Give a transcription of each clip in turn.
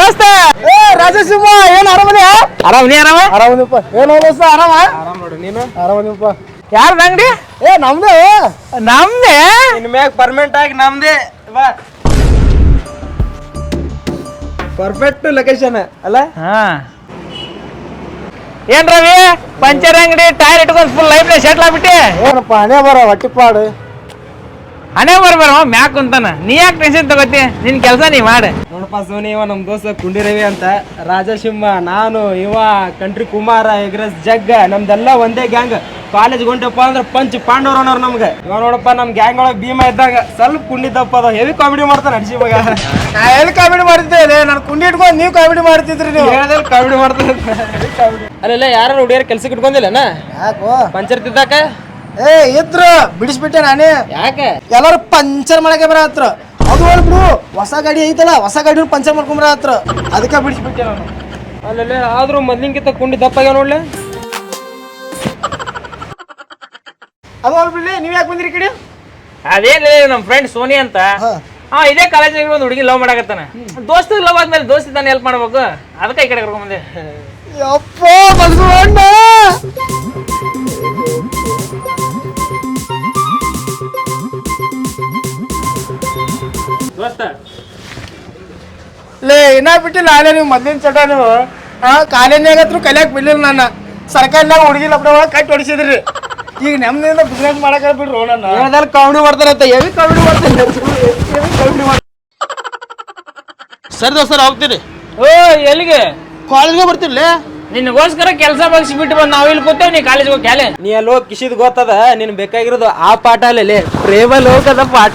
ದೋಸ್ತ. ಏ ರಾಜಸಿಂಹ ಏನ್ ಆರಾಮದ ಆರಾಮ ನೀ ಆರಾಮ? ಆರಾಮದಿಪ್ಪ ಏನು ದೋಸ್ತ ಆರಾಮ? ಆರಾಮ್ ನೋಡು ನೀನು? ಆರಾಮದಿಪ್ಪ ಯಾರ ಅಂಗಡಿ? ಏ ನಮ್ದೇ ನಮ್ದೆ? ಇನ್ ಮ್ಯಾಗ ಪರ್ಮನೆಂಟ್ ಆಗಿ ನಮ್ದೇ. ಬಾ. ಪರ್ಫೆಕ್ಟ್ ಲೊಕೇಶನ್ ಅಲ್ಲ? ಹಾ. ಏನ್ ರವಿ? ಪಂಚರ್ ಅಂಗಡಿ ಟೈರ್ ಇಟ್ಕೊಂಡ್ ಫುಲ್ ಲೈಫ್ ಶೆಟ್ಲ್ ಆಗ್ಬಿಟ್ಟಿ? ಏನಪ್ಪ ಅದೇ ಬರ ಹೊಟ್ಟಿಪಾಡು ಹಣೆ ಬರ್ಬಾರ ಮ್ಯಾಕ್ ಕುಂತಾನ. ನೀ ಯಾಕೆ ಟೆನ್ಷನ್ ತಗೋತಿ? ನಿನ್ ಕೆಲಸ ನೀ ಮಾಡು. ನೋಡಪ್ಪ ಸೋನಿ ಇವ ನಮ್ ದೋಸ್ತ ಕುಂಡಿ ರವಿ ಅಂತ. ರಾಜಸಿಂಹ ನಾನು ಇವ ಕಂಟ್ರಿ ಕುಮಾರ ಎಗ್ರೆಸ್ ಜಗ್ಗ ನಮ್ದೆಲ್ಲ ಒಂದೇ ಗ್ಯಾಂಗ್ ಕಾಲೇಜ್ ಹೊಂಟಪ್ಪ ಅಂದ್ರೆ ಪಂಚ್ ಪಾಂಡವ್ರ ಅನ್ನೋರು ನಮ್ಗೆ. ಇವ ನೋಡಪ್ಪ ನಮ್ ಗ್ಯಾಂಗ್ ಒಳಗೆ ಭೀಮ ಇದ್ದಾಗ ಸ್ವಲ್ಪ ಕುಂಡಿದ್ದಪ್ಪ ಅದ ಹೆವಿ ಕಾಮಿಡಿ ಮಾಡ್ತಾನೆ ನಡ್ಸಿ ಮಗ. ನಾ ಎಲ್ಲಿ ಕಾಮಿಡಿ ಮಾಡ್ತಿದ್ದೆ ನಾನು ಕುಂಡಿ ಇಟ್ಕೊಂಡು ನೀವು ಕಾಮಿಡಿ ಮಾಡ್ತಿದ್ರಿ ನೀವು. ಹೇಳ್ದಲ್ಲಿ ಕಾಮಿಡಿ ಮಾಡ್ತಾರೆ ಅಲ್ಲೆಲ್ಲ ಯಾರು ಹುಡುಗಿಯರ್ ಕೆಲ್ಸಕ್ಕೆ ಇಟ್ಕೊಂಡಿಲ್ಲ ಯಾಕೋ? ಪಂಚರ್ ತಿದ್ದಾಕ? ಏ ಇದ್ರ ಬಿಡಿಸ್ಬಿಟ್ಟೆ ನಾನೇ. ಯಾಕೆ? ಎಲ್ಲರೂ ಪಂಚರ್ ಮಾಡಕ್ಕೆ ಬರ ಹತ್ರ ಅದು ಹೇಳ್ಬಿಡು ಹೊಸ ಗಾಡಿ ಐತಲ್ಲ ಹೊಸ ಗಾಡಿ ಪಂಚರ್ ಮಾಡ್ಕೊಂಬರ ಹತ್ರ ಅದಕ್ಕೆ ಬಿಡಿಸ್ಬಿಟ್ಟೆ ನಾನು. ಅಲ್ಲಲ್ಲೇ ಆದ್ರೂ ಮೊದ್ಲಿಂಕಿಂತ ಕುಂಡಿ ದಪ್ಪಾಗ ನೋಡ್ಲೆ? ಅದು ಹೇಳ್ಬಿಡ್ಲಿ ನೀವು ಯಾಕೆ ಬಂದಿರಿ ಕಡೆ? ಅದೇನಿಲ್ಲ ನಮ್ಮ ಫ್ರೆಂಡ್ ಸೋನಿ ಅಂತ. ಹಾ. ಹಾ ಇದೇ ಕಾಲೇಜಿನಾಗ ಒಂದು ಹುಡುಗಿ ಲವ್ ಮಾಡಕತ್ತಾನ. ದೋಸ್ತ ಲವ್ ಆದ್ಮೇಲೆ ದೋಸ್ತಿ ತಾನೆ ಹೆಲ್ಪ್ ಮಾಡ್ಬೇಕು. ಅದಕ್ಕೆ ಈ ಕಡೆ ಕರ್ಕೊಂಡ್ ಬಂದೆ. ಯಪ್ಪ ದೋಸ್ತ ಲೇ ಇನ್ನ ಬಿಟ್ಟಿಲ್ಲ ನೀವು ಮೊದ್ಲಿನ ಚಟ ನೀವು. ಹಾ ಕಲಿಯಾಕ್ ಬಿಡ್ಲಿಲ್ಲ ನನ್ನ ಸರ್ಕಾರದಾಗ ಹುಡುಗಿ ಲಬ್ಡ ಒಳಗೆ ಕಟ್ಟಿ ಹೊಡಿಸಿದ್ರಿ. ಈಗ ನಮ್ದಿಂದ ಬಿಸ್ನೆಸ್ ಮಾಡಕ ಬಿಡ್ರು ನನ್ನ. ಮಾಡ್ತಾರೆ ಕಾಮಿಡಿ ಮಾಡ್ತಾರಂತ ಹೆವಿ ಕಾಮಿಡಿ ಮಾಡ್ತಾನೆ ಕಾಮಿಡಿ ಮಾಡ್ತಾನೆ ಸರಿ ದೋಸ್ತರ ಹೋಗ್ತೀರಿ. ಓ ಎಲ್ಲಿಗೆ? ಕಾಲೇಜ್ಗೆ ಬರ್ತಿರ್ಲಿ ನಿನಗೋಸ್ಕರ ಕೆಲಸ ಬಗ್ಸಿ ಬಿಟ್ಟು ಬಂದು ನಾವು ಇಲ್ಲಿ ಕೂತೇವೆ ನೀ ಕಾಲೇಜ್ ಹೋಗಿ ನೀ ಅಲ್ಲಿ ಹೋಗಿ ಕಿಶಿದ್ ಗೊತ್ತದ ನಿನ್ ಬೇಕಾಗಿರೋದು ಆ ಪಾಠ ಅಲ್ಲೇ ಪ್ರೇಮ ಲೋಕದ ಪಾಠ.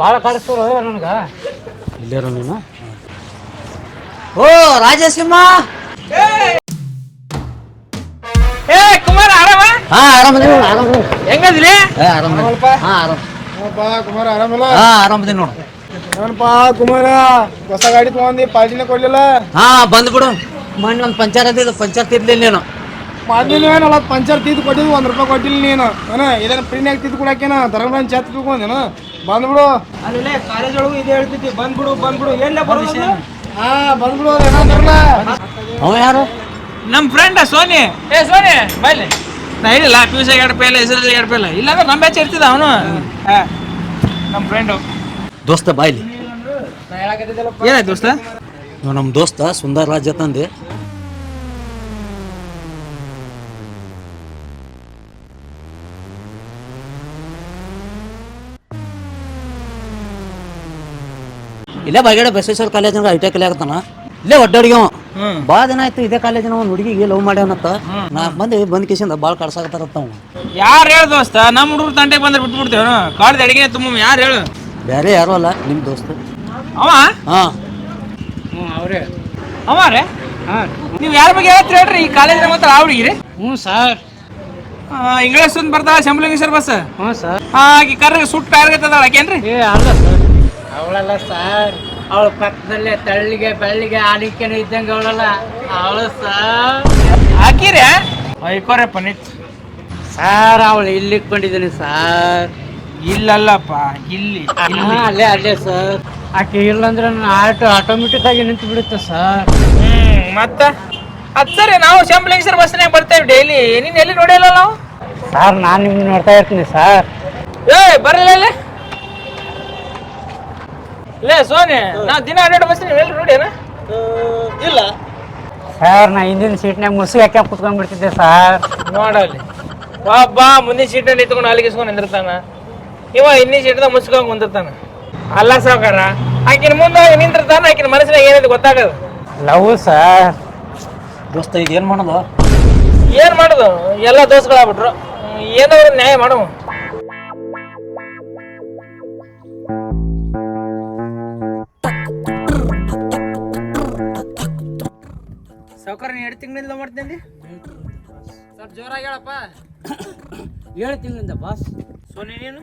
ಭಾಳ ಇಲ್ಲೇರೋ ನೀನು? ಓ ರಾಜಸಿಂಹ! ಏ ಕುಮಾರ ಆರಾಮ? ಹಾ ನೋಡು ಆರಾಮ ಹೆಂಗದ್ರಿ? ಏ ಆರಾಮ ಹಾ ಆರಾಮ ಕುಮಾರ ಆರಾಮಲ್ಲ? ಹಾ ಆರಾಮದಿ ನೋಡು. ಏನಪ್ಪಾ ಕುಮಾರ ಹೊಸ ಗಾಡಿ ತಗೊಂಡಿ ಪಾರ್ಟಿನೇ ಕೊಡ್ಲಿಲ್ಲ? ಹಾ ಬಂದ್ಬಿಡು ಮೊನ್ನೆ ಒಂದು ಪಂಚರ್ ಅದಿದ್ದು ಪಂಚರ್ ತಿದ್ಲಿಲ್ಲ ನೀನು. ಮಾಡ್ಲಿಲ್ಲ ಏನಲ್ಲ ಪಂಚರ್ ತಿದ್ದು ಕೊಟ್ಟಿದ್ದು ಒಂದ್ ರೂಪಾಯಿ ಕೊಟ್ಟಿಲ್ಲ ನೀನು. ಏನ ಇದನ್ನ ಪ್ರೀನ್ಯಾಗ ತಿದ್ದು ಕೊಡಾಕೇನ ಧರ್ಮರಾಜ್ ಚಾತ್ ತಿಳ್ಕೊಂಡೇನ ಬಂದ್ಬಿಡು. ಅಲ್ಲೇ ಕಾಲೇಜ್ ಒಳಗೂ ಇದೇ ಹೇಳ್ತಿದ್ದಿ. ಬಂದ್ಬಿಡು ಬಂದ್ಬಿಡು. ಎಲ್ಲ ಬರೋದು ಹಾ ಬಂದ್ಬಿಡು ಅವ ಯಾರು? ನಮ್ಮ ಫ್ರೆಂಡ್ ಸೋನಿ. ಏ ಸೋನಿ ಬೈಲಿ. ನಾ ಹೇಳಿಲ್ಲ ಪಿ ಯು ಸಿ ಎರಡು ಪೇಲ ಎಸ್ ಎಲ್ ಎರಡು ಪೇಲ ಇಲ್ಲಾಂದ್ರೆ ನಮ್ಮ ಬ್ಯಾಚ್ ಇರ್ತಿದ್ದ ಅವನು. ನಮ್ಮ ಫ್ರೆಂಡು ದೋಸ್ತ ಬಾಯ್ಲಿ ಏನಾಯ್ತು ದೋಸ್ತ? ನಮ್ಮ ದೋಸ್ತ ಸುಂದರ್ ರಾಜ ತಂದೆ. ಇಲ್ಲೇ ಬಾಗೇಡ ಬಸವೇಶ್ವರ ಕಾಲೇಜಿನಾಗ ಐ ಟಿ ಕಲಿಯಾಕತ್ತಾನ ಇಲ್ಲೇ ಹ್ಮ್. ಭಾಳ ದಿನ ಆಯ್ತು ಇದೇ ಕಾಲೇಜಿನ ಒಂದು ಹುಡುಗಿಗೆ ಲವ್ ಮಾಡ್ಯಾನತ್ತ ನಾ ಬಂದು ಬಂದ್ ಕಿಸಿಂದ ಭಾಳ ಕಳ್ಸಾಕತ್ತಾರತ್ತ ಅವ ಯಾರು ಹೇಳ ದೋಸ್ತ? ನಮ್ಮ ಹುಡುಗರು ತಂಟೆಗೆ ಬಂದ್ರೆ ಬಿಟ್ಬಿಡ್ತೇವೆ ಕಾಡ್ದ ಅಡಿಗೆ ತುಂಬ ಯಾರು ಹೇಳು? ಬೇರೆ ಯಾರು ಅಲ್ಲ ನಿಮ್ಮ ದೋಸ್ತ. ಅವ? ಹಾ. ಅವ ಹಾಂ. ನೀವು ಯಾರ ಬಗ್ಗೆ ಹೇಳ್ತೀರಿ ಹೇಳ್ರಿ ಈ ಕಾಲೇಜಿನ ಮಾತ್ರ ಆ ಹುಡುಗಿರಿ ಹ್ಞೂ ಸರ್. ಇಂಗ್ಲೀಷ್ ಒಂದು ಬರ್ತಾಳ ಶಂಬಲಿಂಗೇಶ್ವರ ಬಸ್? ಹ್ಞೂ ಸರ್. ಆಕೆ ಕರ ಸುಟ್ಟು ಟೈರ್ ಆಕೇನ್ರಿ? ಏ ಅಲ್ಲ ಸರ್. ಅವಳಲ್ಲ ಸರ್. ಅವಳ ಪಕ್ಕದಲ್ಲೇ ತಳ್ಳಿಗೆ ಬೆಳ್ಳಿಗೆ ಆಲಿಕೆನ ಇದ್ದಂಗೆ ಅವಳಲ್ಲ. ಅವಳು ಸರ್. ಹಾಕಿರಿ ಐಕೋರೆ ನಿತ್ ಸರ್ ಅವಳು ಇಲ್ಲಿ ಇಟ್ಕೊಂಡಿದ್ದೀನಿ ಸರ್. ಇಲ್ಲಲ್ಲಪ್ಪ ಇಲ್ಲಿ ಇಲ್ಲಿ. ಅಲ್ಲೇ ಅಲ್ಲೇ ಸರ್. ಆಕೆ ಇಲ್ಲಂದ್ರೆ ನನ್ನ ಆಟೋ ಆಟೋಮೆಟಿಕ್ ಆಗಿ ನಿಂತು ಬಿಡುತ್ತೆ ಸರ್. ಹ್ಮ್ ಮತ್ತ? ಅದ್ ಸರಿ ನಾವು ಶಂಬಲಿಂಗೇಶ್ವರ ಬಸ್ನಾಗ ಬರ್ತೇವೆ ಡೈಲಿ. ನೀನ್ ಎಲ್ಲಿ ನೋಡಿಲ್ಲ ನಾವು? ಸರ್ ನಾನು ನಿಮ್ಗೆ ನೋಡ್ತಾ ಇರ್ತೀನಿ ಸರ್. ಏ ಬರಲ್ಲ ಇಲ್ಲಿ ಲೇ ಸೋನಿ ನಾ ದಿನ ಹನ್ನೆರಡು ಬಸ್ ನೀವು ಎಲ್ಲಿ ನೋಡ್ಯಾನ ಇಲ್ಲ. ಸರ್ ನಾ ಹಿಂದಿನ ಸೀಟ್ನಾಗ ಮುಸುಗ್ ಕುತ್ಕೊಂಡ್ ಬಿಡ್ತಿದ್ದೆ ಸರ್? ನೋಡಲ್ಲಿ. ಒಬ್ಬ ಮುಂದಿನ ಸೀಟ್ನಲ್ಲಿ ನಿಂತ್ಕೊಂಡು ಅಲ್ಲಿಗಿಸ್ಕೊಂಡು ನಿಂದಿರ್ತಾನ. ಇವ ಇನ್ನಿ ಸೀಟ್ದಾಗ ಮುಚ್ಕೊಂಡು ಕುಂದಿರ್ತಾನ. ಅಲ್ಲ ಸಾವುಕಾರ ಆಕಿನ ಮುಂದೆ ನಿಂತಿರ್ತಾನ ಆಕಿನ ಮನಸ್ಸಿನಾಗ ಏನಿದೆ ಗೊತ್ತಾಗದು. Love sir. ದೋಸ್ತ ಈಗ ಏನು ಮಾಡೋದು? ಏನ್ ಮಾಡೋದು? ಎಲ್ಲ ದೋಸ್ಗಳಾಗ್ಬಿಟ್ರು ಏನಾದ್ರು ನ್ಯಾಯ ಮಾಡು. ಸಾವ್ಕಾರ ನೀ ಎರಡು ತಿಂಗಳಿಂದ ಮಾಡ್ತೀನಿ ಸ್ವಲ್ಪ ಜೋರಾಗಿ ಹೇಳಪ್ಪ. ಏಳು ತಿಂಗಳಿಂದ ಬಾಸ್ ಸೋನಿ ನೀನು?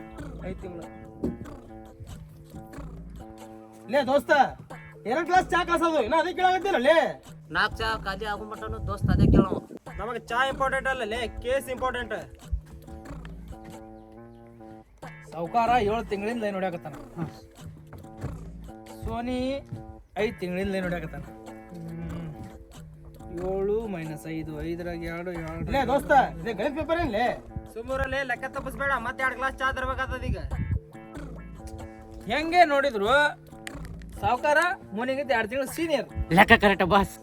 ಐದು ತಿಂಗಳು. ಲೇ ದೋಸ್ತ ಎರಡು ಗ್ಲಾಸ್ ಚಾ ಕಳ್ಸೋದು ಅದು ಇನ್ನ ಅದೇ ಕೇಳಾಗತ್ತಿಲ್ಲ ಲೇ. ನಾಲ್ಕು ಚಾ ಖಾಲಿ ಆಗುಮಟನು ದೋಸ್ತ ಅದೇ ಕೇಳೋ ನಮಗೆ ಚಾ ಇಂಪಾರ್ಟೆಂಟ್ ಅಲ್ಲ ಲೇ ಕೇಸ್ ಇಂಪಾರ್ಟೆಂಟ್ ಸಾವುಕಾರ ಏಳು ತಿಂಗಳಿಂದ ನೋಡ್ಯಾಕತ್ತಾನ ಹೊಡ್ಯಾಕತ್ತಾನ. ಸೋನಿ ಐದು ತಿಂಗಳಿಂದ ನೋಡ್ಯಾಕತ್ತಾನ. ಏಳು ಮೈನಸ್ ಐದು ಐದರಾಗ ಎರಡು ಎರಡು ಲೇ ದೋಸ್ತ ಇದೇ ಗಣಿತ ಪೇಪರ್ ಏನ್ಲೇ ಸುಮ್ಮೂರಲ್ಲಿ ಲೆಕ್ಕ ತಪ್ಪಿಸ್ಬೇಡ ಮತ್ತೆ ಎರಡು ಗ್ಲಾಸ್ ಚಾ ತರಬೇಕಾಗ್ತದ ಈಗ ಹೆಂಗೆ ನೋಡಿದ್ರು? ಸಾವುಕಾರ ಮುನಿಗಿಂತ ಎರಡು ತಿಂಗಳು ಸೀನಿಯರ್ ಲೆಕ್ಕ ಕರೆಕ್ಟ್ ಬಾಸ್.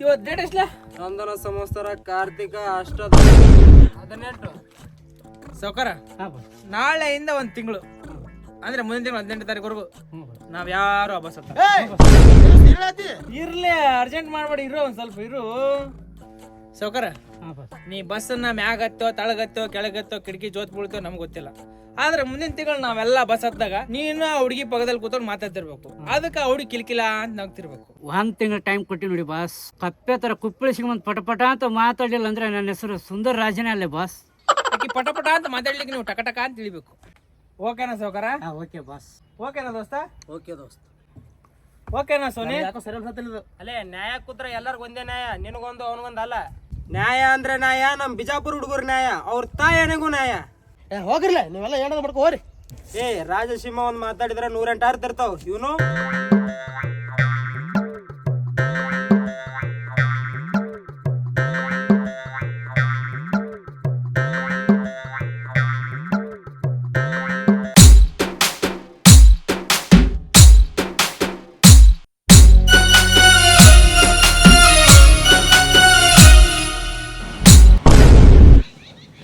ಇವತ್ತು ಡೇಟ್ ಎಷ್ಟಲ್ಲ ನಂದನ ಸಂವತ್ಸರ ಕಾರ್ತಿಕ ಅಷ್ಟ ಹದಿನೆಂಟು. ಸಾವುಕಾರ ನಾಳೆಯಿಂದ ಒಂದು ತಿಂಗಳು. ಅಂದ್ರೆ ಮುಂದಿನ ತಿಂಗಳು ಹದಿನೆಂಟು ತಾರೀಕುವರೆಗೂ ನಾವ್ ಯಾರು ಬಸ್ ಹತ್ತ ಇರ್ಲಿ ಅರ್ಜೆಂಟ್ ಮಾಡ್ಬೇಡಿ ಇರು ಒಂದ್ ಸ್ವಲ್ಪ ಇರು. ಸೌಕರ ನೀ ಬಸ್ಸನ್ನ ಮ್ಯಾಗತ್ತೋ ತಳಗತ್ತೋ ಕೆಳಗತ್ತೋ ಕಿಟಕಿ ಜೋತ್ ಬೀಳ್ತೋ ನಮ್ಗೆ ಗೊತ್ತಿಲ್ಲ. ಆದ್ರೆ ಮುಂದಿನ ತಿಂಗಳು ನಾವೆಲ್ಲ ಬಸ್ ಹತ್ತಾಗ ನೀನು ಆ ಹುಡುಗಿ ಪಕ್ಕದಲ್ಲಿ ಕೂತ್ಕೊಂಡು ಮಾತಾಡ್ತಿರ್ಬೇಕು. ಅದಕ್ಕೆ ಆ ಹುಡುಗಿ ಕಿಲ್ಕಿಲ ಅಂತ ನಗ್ತಿರ್ಬೇಕು. ಒಂದ್ ತಿಂಗಳ ಟೈಮ್ ಕೊಟ್ಟಿ ನೋಡಿ ಬಾಸ್. ಕಪ್ಪೆ ತರ ಕುಪ್ಪಳಿ ಸಿಗಂದ್ ಪಟ ಪಟ ಅಂತ ಮಾತಾಡಲಿಲ್ಲ ಅಂದ್ರೆ ನನ್ನ ಹೆಸರು ಸುಂದರ್ ರಾಜನೇ ಅಲ್ಲೇ ಬಾಸ್. ಆಕಿ ಪಟ ಪಟ ಅಂತ ಮಾತಾಡ್ಲಿಕ್ಕೆ ನೀವು ಟಕ ಟಕ ಅಂತ ತಿಳಿಬೇಕು ಓಕೆನಾ ಸೌಕರ ಹಾಂ ಓಕೆ ಬಾಸ್. ಓಕೆನಾ ದೋಸ್ತ? ಓಕೆ ದೋಸ್ತ. ಓಕೆನಾ ಸೋನಿ? ಯಾಕೋ ಸರಿ ಅನ್ಸತ್ತಿಲ್ಲ ಇದು ಅಲ್ಲೇ ನ್ಯಾಯ ಕೂತ್ರ ಎಲ್ಲರಿಗೂ ಒಂದೇ ನ್ಯಾಯ ನಿನಗೊಂದು ಅವನಿಗೊಂದು ಅಲ್ಲ. ನ್ಯಾಯ ಅಂದ್ರೆ ನ್ಯಾಯ ನಮ್ಮ ಬಿಜಾಪುರ ಹುಡುಗರು ನ್ಯಾಯ ಅವ್ರ ತಾಯನಿಗೂ ನ್ಯಾಯ. ಏ ಹೋಗ್ರಲ್ಲ ನೀವೆಲ್ಲ ಏನಾದ್ರು ಮಾಡ್ಕೋ ಹೋರಿ ಏ ರಾಜಸಿಂಹ ಒಂದು ಮಾತಾಡಿದ್ರೆ ನೂರೆಂಟು ಅರ್ಥ ಇರ್ತಾವ ಇವನು?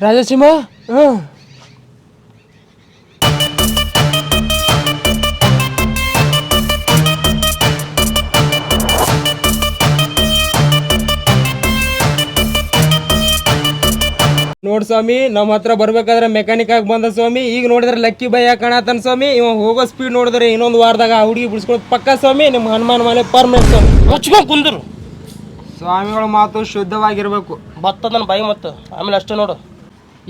ರಾಜಸಿಂಹ ಹ್ಞೂ. ನೋಡ್ ಸ್ವಾಮಿ ನಮ್ಮ ಹತ್ರ ಬರ್ಬೇಕಾದ್ರೆ ಮೆಕ್ಯಾನಿಕ್ ಆಗಿ ಬಂದ ಸ್ವಾಮಿ ಈಗ ನೋಡಿದ್ರೆ ಲಕ್ಕಿ ಬೈ ಕಾಣತಾನ ಸ್ವಾಮಿ? ಇವ ಹೋಗೋ ಸ್ಪೀಡ್ ನೋಡಿದ್ರೆ ಇನ್ನೊಂದು ವಾರದಾಗ ಆ ಹುಡುಗಿ ಬಿಡಿಸ್ಕೊಳ್ ಪಕ್ಕ ಸ್ವಾಮಿ ನಿಮ್ಮ ಹನುಮಾನ್ ಮನೆ ಪರ್ಮನೆಂಟ್ ಸ್ವಾಮಿ. ಮುಚ್ಕೊಂಡ್ ಕುಂದ್ರು. ಸ್ವಾಮಿಗಳ ಮಾತು ಶುದ್ಧವಾಗಿರ್ಬೇಕು. ಬತ್ತದನ ಬೈ ಮತ್ತು. ಆಮೇಲೆ ಅಷ್ಟೇ ನೋಡು.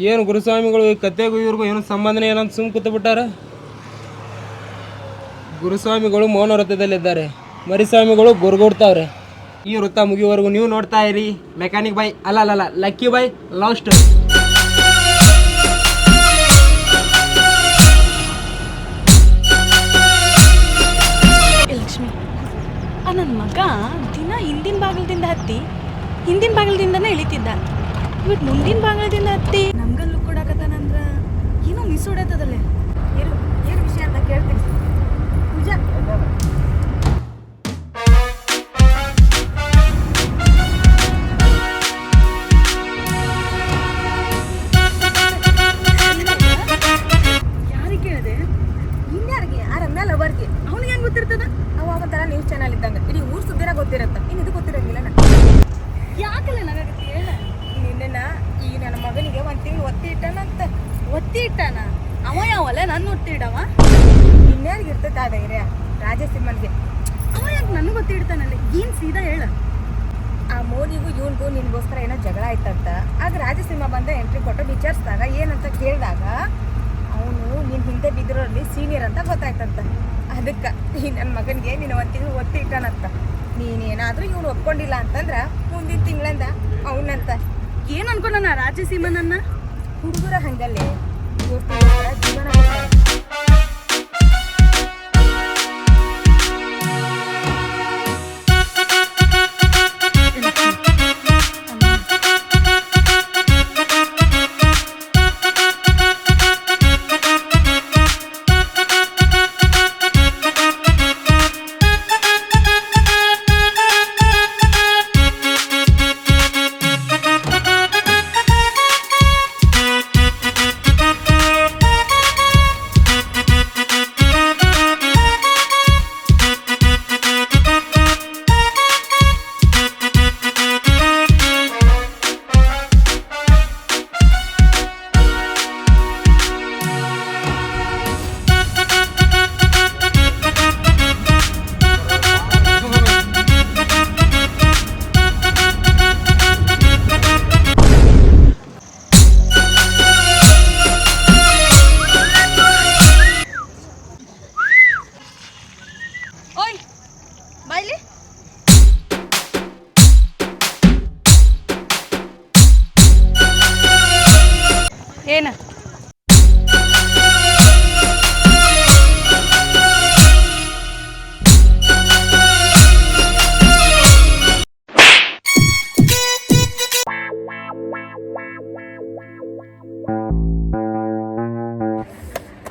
ಏನು ಗುರುಸ್ವಾಮಿಗಳು ಈ ಕತೆಗೂ ಇವ್ರಿಗೂ ಏನು ಸಂಬಂಧನೇ ಏನಂತ ಸುಮ್ ಕೂತು ಬಿಟ್ಟಾರ? ಗುರುಸ್ವಾಮಿಗಳು ಮೌನ ವೃತ್ತದಲ್ಲಿದ್ದಾರೆ. ಮರಿಸ್ವಾಮಿಗಳು ಗುರುಗುಡ್ತಾವ್ರೆ. ಈ ವೃತ್ತ ಮುಗಿಯುವವರೆಗೂ ನೀವು ನೋಡ್ತಾ ಇರಿ. ಮೆಕ್ಯಾನಿಕ್ ಬೈ ಅಲ್ಲ ಅಲ್ಲ ಲಕ್ಕಿ ಬೈ ಲವ್ ಸ್ಟೋರಿ ನನ್ನ ಮಗ ದಿನ ಹಿಂದಿನ ಬಾಗಿಲದಿಂದ ಹತ್ತಿ, ಹಿಂದಿನ ಬಾಗಿಲದಿಂದನೇ ಇಳಿತಿದ್ದ. ಇವತ್ತು ಮುಂದಿನ ಬಾಗಿಲದಿಂದ ಹತ್ತಿ. ಮಿಸ್ ಇವನ್ಗೂ ನಿನ್ಗೋಸ್ಕರ ಏನೋ ಜಗಳ ಆಯ್ತಂತ. ಆಗ ರಾಜಸಿಂಹ ಬಂದ ಎಂಟ್ರಿ ಕೊಟ್ಟು ವಿಚಾರಿಸಿದಾಗ ಏನಂತ ಕೇಳಿದಾಗ ಅವನು ನಿನ್ನ ಹಿಂದೆ ಬಿದ್ದಿರೋರಲ್ಲಿ ಸೀನಿಯರ್ ಅಂತ ಗೊತ್ತಾಯ್ತಂತ. ಅದಕ್ಕೆ ಈ ನನ್ನ ಮಗನಿಗೆ ನೀನು ಒಂದು ತಿಂಗಳು ಒತ್ತಿ ಇಟ್ಟಾನಂತ. ನೀನೇನಾದರೂ ಇವನು ಒಪ್ಕೊಂಡಿಲ್ಲ ಅಂತಂದ್ರೆ ಮುಂದಿನ ತಿಂಗಳಿಂದ ಅವನಂತ. ಏನು ಅನ್ಕೊಂಡ ರಾಜ ಸೀಮನನ್ನ ಹುಡುಗರ ಹಂಗಲ್ಲೇ. ಜೀವನ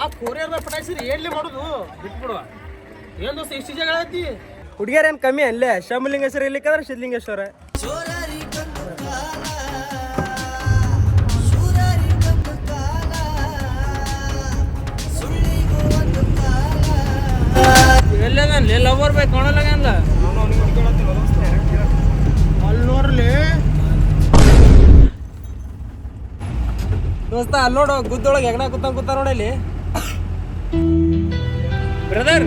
ಆ ಕೋರಿಯರ್ನ ಪಟಾಯಿಸಿರಿ ಎಲ್ಲಿ ಮಾಡೋದು? ಬಿಟ್ಬಿಡುವ. ಏನ್ ದೋಸ್ತ ಇಷ್ಟು ಜಾಗ ಐತಿ ಹುಡುಗಿಯರೇನು ಕಮ್ಮಿ ಅಲ್ಲೇ? ಶಂಭುಲಿಂಗೇಶ್ವರ ಇರ್ಲಿಕ್ಕಂದ್ರೆ ಸಿದ್ಧಲಿಂಗೇಶ್ವರ. ಎಲ್ಲ ಲವರ್ ಬೇಕು ಕಾಣಲ್ಲ ಅಲ್ಲಿ ದೋಸ್ತ ಅಲ್ಲಿ ನೋಡು ಗುದ್ದೊಳಗೆ ಹೆಗ್ನ ಕೂತ ಕೂತ ನೋಡಲ್ಲಿ ಬ್ರದರ್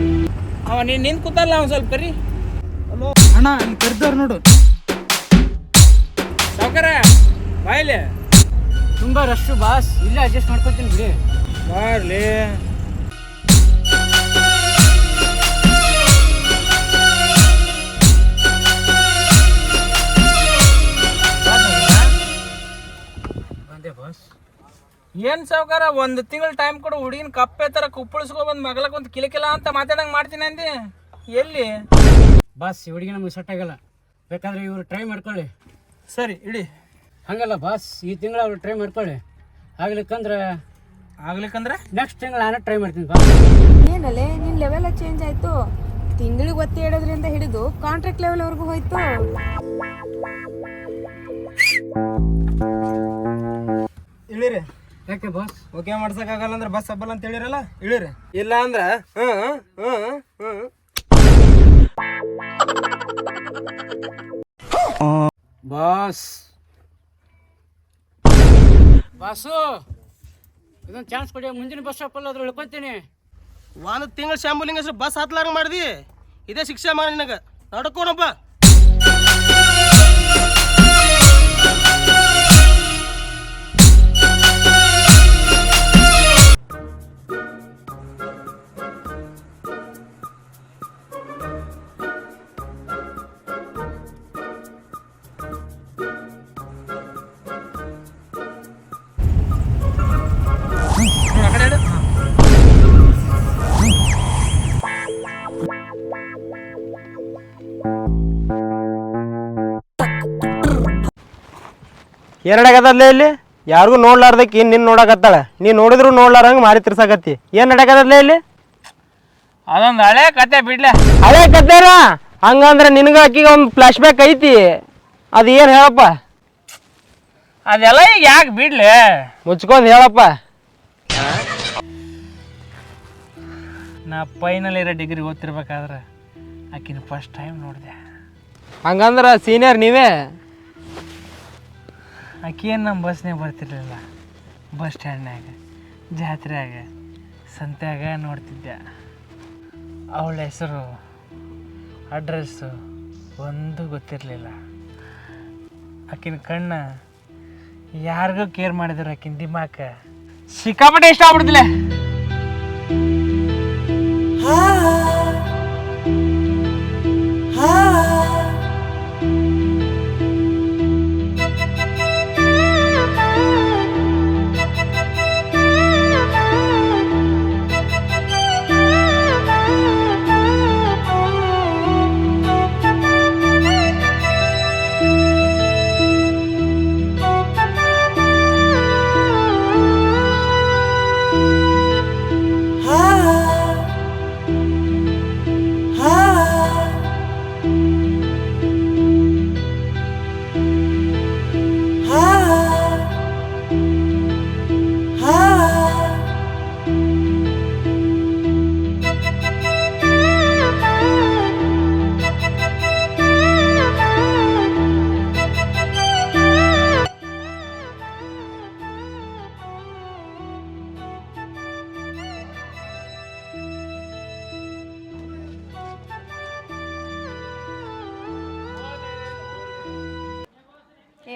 ಅವ ನೀನ್ ನಿಂತ ಕೂತಲ್ಲ ಅವ್ನು ಸ್ವಲ್ಪ ಕರಿ. ಅಣ್ಣ ಅಲ್ಲಿ ಕರ್ದಾರ ನೋಡು. ಸಾವ್ಕಾರ ಬಾಯಿಲೆ ತುಂಬಾ ರಶ್ ಬಾಸ್ ಇಲ್ಲೇ ಅಡ್ಜಸ್ಟ್ ಮಾಡ್ಕೊತೀನಿ ಬಿಡಿ. ಬಾರ್ಲಿ. ಬಂದೆ ಬಾಸ್ ಏನ್ ಸಾವುಕಾರ ಒಂದ್ ತಿಂಗಳ ಟೈಮ್ ಕೊಡು ಹುಡುಗಿನ ಕಪ್ಪೆ ತರ ಕುಪ್ಪಳಿಸ್ಕೊ ಬಂದ್ ಮಗಳಕ್ ಒಂದ್ ಕಿಲಕಿಲ ಅಂತ ಮಾತಾಡಂಗ್ ಮಾಡ್ತೀನಿ ಅಂದಿ. ಎಲ್ಲಿ? ಬಾಸ್ ಈ ಹುಡುಗಿ ನಮಗೆ ಸೆಟ್ ಆಗಲ್ಲ. ಬೇಕಾದ್ರೆ ಇವ್ರು ಟ್ರೈ ಮಾಡ್ಕೊಳ್ಳಿ. ಸರಿ ಇಡಿ. ಹಂಗಲ್ಲ ಬಾಸ್ ಈ ತಿಂಗಳ ಅವ್ರು ಟ್ರೈ ಮಾಡ್ಕೊಳ್ಳಿ. ಆಗ್ಲಿಕ್ಕಂದ್ರೆ ಆಗ್ಲಿಕ್ಕಂದ್ರೆ? ನೆಕ್ಸ್ಟ್ ತಿಂಗಳ ನಾನು ಟ್ರೈ ಮಾಡ್ತೀನಿ ಬಾಸ್. ಏನಲ್ಲೇ ನಿನ್ ಲೆವೆಲ್ ಚೇಂಜ್ ಆಯ್ತು. ತಿಂಗಳಿಗೆ ಒತ್ತಿ ಹೇಳೋದ್ರಿಂದ ಹಿಡಿದು ಕಾಂಟ್ರಾಕ್ಟ್ ಲೆವೆಲ್ ವರೆಗೂ ಹೋಯ್ತು. ಇಳಿರಿ. ಯಾಕೆ ಬಸ್ ಓಕೆ ಮಾಡ್ಸಕ್ಕಾಗಲ್ಲ ಅಂದ್ರೆ ಬಸ್ ಹಬ್ಬಲ್ಲ ಅಂತ ಹೇಳಿರಲ್ಲ ಇಳಿರಿ. ಇಲ್ಲ ಅಂದ್ರ ಹ್ಞೂ ಹ್ಞೂ ಹ್ಮ್ ಬಸ್ ಬಾಸು ಇದೊಂದು ಚಾನ್ಸ್ ಕೊಡಿ ಮುಂದಿನ ಬಸ್ ಸ್ಟಾಪ್ ಅದ್ರ ಉಳ್ಕೊತೀನಿ ಒಂದು ತಿಂಗಳ ಹೆಸರು ಬಸ್ ಹತ್ಲಾರ ಮಾಡಿದಿ. ಇದೇ ಶಿಕ್ಷೆ ಮಾಡಿ ನಿನಗ. ನಡ್ಕೋಣಪ್ಪ ಎರಡಾಗದಲ್ಲೇ ಇಲ್ಲಿ? ಯಾರಿಗೂ ನೋಡ್ಲಾರ್ದಕ್ಕೆ ನಿನ್ನ ನಿನ್ ನೋಡಕತ್ತಾಳ. ನೀ ನೋಡಿದ್ರು ನೋಡ್ಲಾರಂಗೆ ಮಾರಿ ತಿರ್ಸಾಕತ್ತಿ. ಏನ್ ನಡಕದಲ್ಲೇ ಇಲ್ಲಿ? ಅದೊಂದು ಹಳೆ ಕತೆ ಬಿಡ್ಲೆ. ಹಳೆ ಕತ್ತೇರ ಹಂಗಂದ್ರೆ ನಿನಗೆ ಆಕಿಗೆ ಒಂದು ಫ್ಲಾಶ್ ಬ್ಯಾಕ್ ಐತಿ. ಅದು ಏನ್ ಹೇಳಪ್ಪ? ಅದೆಲ್ಲ ಈಗ ಯಾಕೆ ಬಿಡ್ಲೆ? ಮುಚ್ಕೊಂಡ್ ಹೇಳಪ್ಪ. ನಾ ಫೈನಲ್ ಇರೋ ಡಿಗ್ರಿ ಓದ್ತಿರ್ಬೇಕಾದ್ರೆ ಆಕಿನ ಫಸ್ಟ್ ಟೈಮ್ ನೋಡಿದೆ. ಹಂಗಂದ್ರೆ ಸೀನಿಯರ್ ನೀವೇ? ಆಕಿ ಏನು ನಮ್ಮ ಬಸ್ನೇ ಬರ್ತಿರಲಿಲ್ಲ? ಬಸ್ ಸ್ಟ್ಯಾಂಡ್ನಾಗ ಜಾತ್ರೆಯಾಗ, ಸಂತ್ಯಾಗ ನೋಡ್ತಿದ್ದೆ ಅವಳ ಹೆಸರು, ಅಡ್ರೆಸ್ಸು ಒಂದು ಗೊತ್ತಿರಲಿಲ್ಲ. ಆಕಿನ ಕಣ್ಣು ಯಾರಿಗೂ ಕೇರ್ ಮಾಡಿದ್ರು ಆಕಿನ ದಿಮಾಕ. ಸಿಕ್ಕಾಪಟ್ಟೆ ಇಷ್ಟ ಆಗ್ಬಿಡ್ತಿಲ್ಲ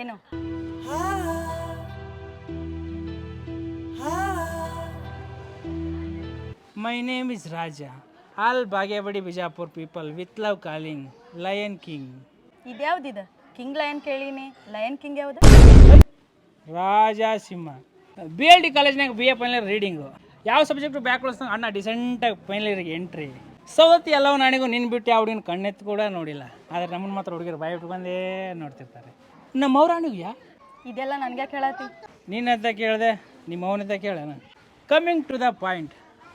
ಏನು? My name is Raja all Bagewadi Bijapur people with love calling lion king ಇದ್ಯಾವ್ದಿದ? King lion ಕೇಳೀನಿ. ಲಯನ್ ಕಿಂಗ್ ಯಾವ್ದು? ರಾಜ ಸಿಂಹ. ಬಿ ಎಲ್ ಡಿ ಕಾಲೇಜ್ನಾಗ ಬಿ ಎ ಫೈನಲ್ ರೀಡಿಂಗು ಯಾವ ಸಬ್ಜೆಕ್ಟ್ ಬ್ಯಾಕ್ ಉಳಿಸ್ದಂಗೆ ಅಣ್ಣ ಡಿಸೆಂಟಾಗಿ ಫೈನಲಿಗೆ ಎಂಟ್ರಿ ಸವತ್ತು ಎಲ್ಲವೂ ನಾಣಿಗೂ ನಿನ್ನ ಬಿಟ್ಟು ಯಾವ ಹುಡುಗಿನ ಕಣ್ಣೆತ್ತು ಕೂಡ ನೋಡಿಲ್ಲ. ಆದರೆ ನಮ್ಮನ್ನು ಮಾತ್ರ ಹುಡುಗಿರು ಬಾಯಿ ಬಿಟ್ಟು ಬಂದೇ ನೋಡ್ತಿರ್ತಾರೆ. ನಮ್ಮ ಅವ್ರಾಣಿಗೂ ಯಾ? ಇದೆಲ್ಲ ನನಗೆ ಕೇಳತ್ತಿ ನಿನ್ನ ಹತ್ರ ಕೇಳಿದೆ ನಿಮ್ಮ ಅವನಂತ ಕೇಳೋಣ coming to the point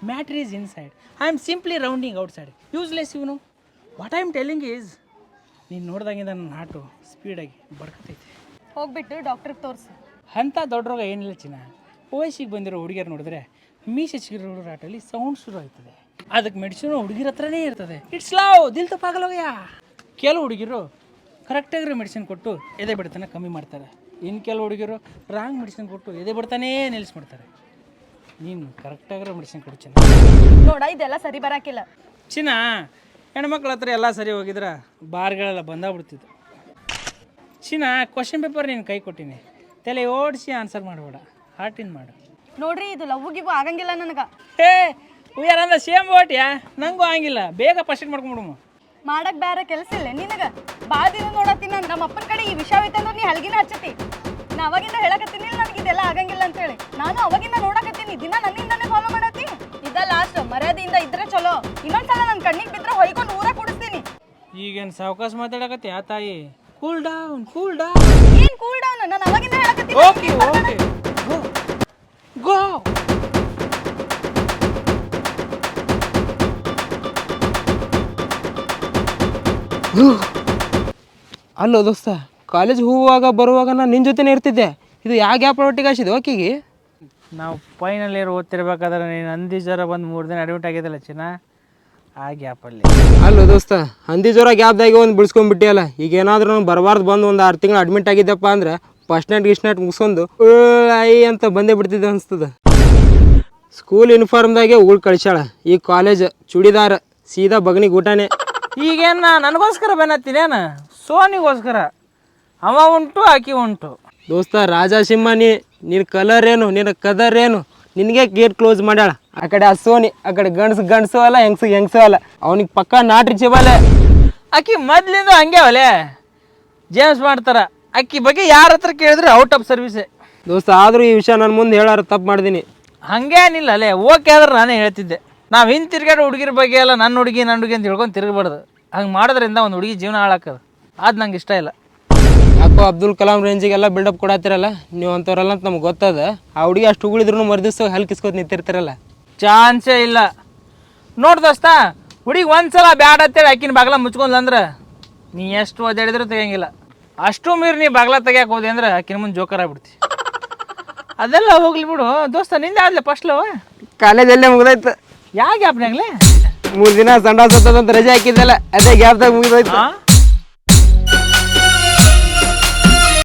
matter is inside I am simply rounding outside useless ಇವನು. What I am telling is ನೀನು ನೋಡ್ದಂಗಿಂದ ನನ್ನ ಹಾಟು ಸ್ಪೀಡಾಗಿ ಬಡ್ಕತೈತೆ. ಹೋಗ್ಬಿಟ್ಟು ಡಾಕ್ಟ್ರಿಗೆ ತೋರಿಸಿ. ಅಂಥ ದೊಡ್ಡ ರೋಗ ಏನಿಲ್ಲ ಚಿನ್ನ. ವಯಸ್ಸಿಗೆ ಬಂದಿರೋ ಹುಡುಗಿಯರು ನೋಡಿದ್ರೆ ಮೀಸೆ ಚಿಗಿರೋ ಆಟಲ್ಲಿ ಸೌಂಡ್ ಶುರು ಆಯ್ತದೆ ಅದಕ್ಕೆ ಮೆಡಿಸಿನ್ ಹುಡುಗಿರ ಹತ್ರನೇ ಇರ್ತದೆ. ಇಟ್ಸ್ ಲಾವ್ ದಿಲ್ ತಪ್ಪಾಗಲ್ಲೋಗ್ಯ ಕೆಲವು ಹುಡುಗಿರು ಕರೆಕ್ಟಾಗಿರೋ ಮೆಡಿಸಿನ್ ಕೊಟ್ಟು ಎದೆ ಬಿಡ್ತಾನೆ ಕಮ್ಮಿ ಮಾಡ್ತಾರೆ. ಇನ್ನು ಕೆಲವು ಹುಡುಗಿರು ರಾಂಗ್ ಮೆಡಿಸಿನ್ ಕೊಟ್ಟು ಎದೆ ಬಿಡ್ತಾನೇ ನಿಲ್ಲಿಸ್ಬಿಡ್ತಾರೆ. ನೀನು ಕರೆಕ್ಟಾಗಿರೋ ಮೆಡಿಸಿನ್ ಕೊಡು ಚಿನ್ನ. ನೋಡ ಇದೆಲ್ಲ ಸರಿ ಬರಾಕಿಲ್ಲ. ಚಿನ್ನ ಹೆಣ್ಮಕ್ಳ ಹತ್ರ ಎಲ್ಲ ಸರಿ ಹೋಗಿದ್ರೆ ಬಾರ್ಗಳೆಲ್ಲ ಬಂದಾಗ್ಬಿಡ್ತಿತ್ತು. ಚಿನ್ನ ಕ್ವಶನ್ ಪೇಪರ್ ನೀನು ಕೈ ಕೊಟ್ಟಿನಿ. ತಲೆ ಓಡಿಸಿ ಆನ್ಸರ್ ಮಾಡಬೇಡ. ಹಾರ್ಟಿನ್ ಮಾಡು. ನೋಡ್ರಿ ಇದು ಲವ್ ಗಿವ್ ಆಗಂಗಿಲ್ಲ ನನಗೆ. ಹೇ ಉಯ್ಯಾರ ಸೇಮ್ ಓಟ್ಯಾ ನಂಗೂ ಆಗಿಲ್ಲ. ಬೇಗ ಪಸ್ಟ್ ಮಾಡ್ಕೊಂಬಿಡುಮು ಮಾಡಕ್ ಬೇರೆ ಕೆಲಸ ಇಲ್ಲ. ನಿನಗ ಬಾ ದಿನ ನೋಡತ್ತೀನಿ ನಾನು ನಮ್ಮ ಅಪ್ಪನ ಕಡೆ ಈ ವಿಷಯ ಐತಂದ್ರೆ ನೀ ಹಲಗಿನ ಹಚ್ಚತಿ. ನಾ ಅವಾಗಿಂದ ಹೇಳಕತ್ತೀನಿ ನನಗೆ ಇದೆಲ್ಲ ಆಗಂಗಿಲ್ಲ ಅಂತ ಹೇಳಿ. ನಾನು ಅವಾಗಿಂದ ನೋಡಕತ್ತೀನಿ. ದಿನ ನನ್ನಿಂದಾನೇ ಫಾಲೋ ಮಾಡತ್ತಿ ಇದ ಲಾಸ್ಟ್ ಮರ್ಯಾದೆಯಿಂದ ಇದ್ರೆ ಚಲೋ. ಇನ್ನೊಂದ್ಸಲ ನನ್ನ ಕಣ್ಣಿಗೆ ಬಿದ್ರೆ ಹೊಯ್ಕೊಂಡು ಊರ ಕುಡಿಸ್ತೀನಿ. ಈಗೇನು ಸಾವಕಾಶ ಮಾತಾಡಕತ್ತಿ ಆ ತಾಯಿ? ಕೂಲ್ ಡೌನ್ ಕೂಲ್ ಡೌನ್ ಏನ್ ಕೂಲ್ ಡೌನ್ ನಾನು ಅವಾಗಿಂದ ಹೇಳಕತ್ತೀನಿ. ಓಕೆ ಓಕೆ ಗೋ ಗೋ ಅಲ್ಲೋ ದೋಸ್ತ ಕಾಲೇಜ್ ಹೋಗುವಾಗ ಬರುವಾಗ ನಾನು ನಿನ್ನ ಜೊತೆನೇ ಇರ್ತಿದ್ದೆ. ಇದು ಯಾವ ಗ್ಯಾಪ್ ಒಟ್ಟಿಗೆ ಹಾಸಿದೆ ಓಕೆಗೆ ನಾವು ಫೈನಲ್ ಇಯರ್ ಓದ್ತಿರ್ಬೇಕಾದ್ರೆ ನೀನು ಹಂದಿ ಜ್ವರ ಬಂದು ಮೂರು ದಿನ ಅಡ್ಮಿಟ್ ಆಗಿದ್ದಲ್ಲ ಚಿನ್ನ? ಆ ಗ್ಯಾಪಲ್ಲಿ ಅಲ್ಲೋ. ದೋಸ್ತ ಹಂದಿ ಜ್ವರ ಗ್ಯಾಪ್ದಾಗೆ ಒಂದು ಬಿಡಿಸ್ಕೊಂಡ್ಬಿಟ್ಟಿಯಲ್ಲ ಈಗ ಏನಾದ್ರೂ ಬರಬಾರ್ದು ಬಂದು ಒಂದು ಆರು ತಿಂಗಳು ಅಡ್ಮಿಟ್ ಆಗಿದ್ದಪ್ಪ ಅಂದ್ರೆ ಫಸ್ಟ್ ನೈಟ್ ಗಿಸ್ಟ್ ನೈಟ್ ಮುಗಿಸ್ಕೊಂಡು ಐ ಅಂತ ಬಂದೇ ಬಿಡ್ತಿದ್ದೆ ಅನಿಸ್ತದೆ. ಸ್ಕೂಲ್ ಯೂನಿಫಾರ್ಮ್ದಾಗೆ ಉಳ್ ಕಳಿಸ್ಯಾಳ. ಈ ಕಾಲೇಜ್ ಚೂಡಿದಾರ ಸೀದಾ ಬಗನಿಗೆ ಊಟನೇ. ಈಗೇನು ನನಗೋಸ್ಕರ ಬೆನ್ನತ್ತಿನೇನ ಸೋನಿಗೋಸ್ಕರ. ಅವ ಉಂಟು ಆಕಿ ಉಂಟು. ದೋಸ್ತ ರಾಜ ಸಿಂಹನಿ ನಿನ್ನ ಕಲರ್ ಏನು ನಿನ್ನ ಕದರ್ ಏನು? ನಿನಗೆ ಗೇಟ್ ಕ್ಲೋಸ್ ಮಾಡ್ಯಾಳ. ಆ ಕಡೆ ಆ ಸೋನಿ ಆ ಕಡೆ ಗಂಡ್ಸ್ ಗಂಡಸು ಅಲ್ಲ ಹೆಂಗ್ಸು ಹೆಂಗ್ಸು ಅಲ್ಲ. ಅವನಿಗೆ ಪಕ್ಕ ನಾಟ್ರಿ ಚಿಬಾಲೆ. ಆಕಿ ಮೊದ್ಲಿಂದ ಹಂಗೆ ಅವಲೆ. ಜೇಮ್ಸ್ ಮಾಡ್ತಾರ. ಆಕಿ ಬಗ್ಗೆ ಯಾರ ಹತ್ರ ಕೇಳಿದ್ರೆ ಔಟ್ ಆಫ್ ಸರ್ವಿಸೇ ದೋಸ್ತ ಆದರೂ ಈ ವಿಷಯ ನನ್ನ ಮುಂದೆ ಹೇಳಾರ ತಪ್ಪು ಮಾಡಿದೀನಿ. ಹಂಗೇನಿಲ್ಲ ಅಲ್ಲೇ ಓಕೆ ಆದ್ರೆ ನಾನೇ ಹೇಳ್ತಿದ್ದೆ. ನಾವು ಹಿಂದೆ ತಿರ್ಗಾಡೋ ಹುಡುಗಿರ ಬಗ್ಗೆ ಎಲ್ಲ ನನ್ನ ಹುಡುಗಿ ನನ್ನ ಹುಡುಗಿ ಅಂತ ಹೇಳ್ಕೊಂಡು ತಿರುಗಬಾರ್ದು. ಹಂಗೆ ಮಾಡೋದ್ರಿಂದ ಒಂದು ಹುಡುಗಿ ಜೀವನ ಹಾಳಾಕದು ಅದು ನಂಗೆ ಇಷ್ಟ ಇಲ್ಲ. ಯಾಕೋ ಅಬ್ದುಲ್ ಕಲಾಂ ರೇಂಜಿಗೆಲ್ಲ ಬಿಲ್ಡಪ್ ಕೊಡತ್ತಿರಲ್ಲ ನೀವು ಅಂಥವ್ರಲ್ಲ ಅಂತ ನಮ್ಗೆ ಗೊತ್ತದ. ಆ ಹುಡುಗಿ ಅಷ್ಟು ಉಗುಳಿದ್ರು ಮರ್ದಿವ್ಸ ಹಲ್ಕಿಸ್ಕೊತ ನಿಂತಿರ್ತಿರಲ್ಲ. ಚಾನ್ಸೇ ಇಲ್ಲ. ನೋಡ್ ದೋಸ್ತ ಹುಡುಗಿ ಒಂದ್ಸಲ ಬ್ಯಾಡ ಅಂತೇಳಿ ಆಕಿನ ಬಾಗ್ಲ ಮುಚ್ಕೊಂಡ್ಲಂದ್ರೆ ನೀ ಎಷ್ಟು ಒದ್ದಾಡಿದ್ರು ತೆಗಿಯಂಗಿಲ್ಲ. ಅಷ್ಟು ಮೀರಿ ನೀ ಬಾಗ್ಲ ತೆಗಿಯಕ್ಕೆ ಹೋದೆ ಅಂದ್ರೆ ಆಕಿನ ಮುಂದೆ ಜೋಕರ್ ಆಗ್ಬಿಡ್ತಿ. ಅದೆಲ್ಲ ಹೋಗ್ಲಿ ಬಿಡು. ದೋಸ್ತ ನಿಂದೆ ಆದ್ಲೆ ಫಸ್ಟ್ಲವ ಕಾಲೇಜಲ್ಲೇ ಮುಗ್ದೋಯ್ತು. ಯಾವ ಗ್ಯಾಪ್ನಾಗ್ಲೇ? ಮೂರು ದಿನ ಸಂಡಾಸ್ ಅಂತ ರಜೆ ಹಾಕಿದ್ದಲ್ಲ ಅದೇ ಗ್ಯಾಪ್ದಾಗ ಮುಗಿದೋಯ್ತು.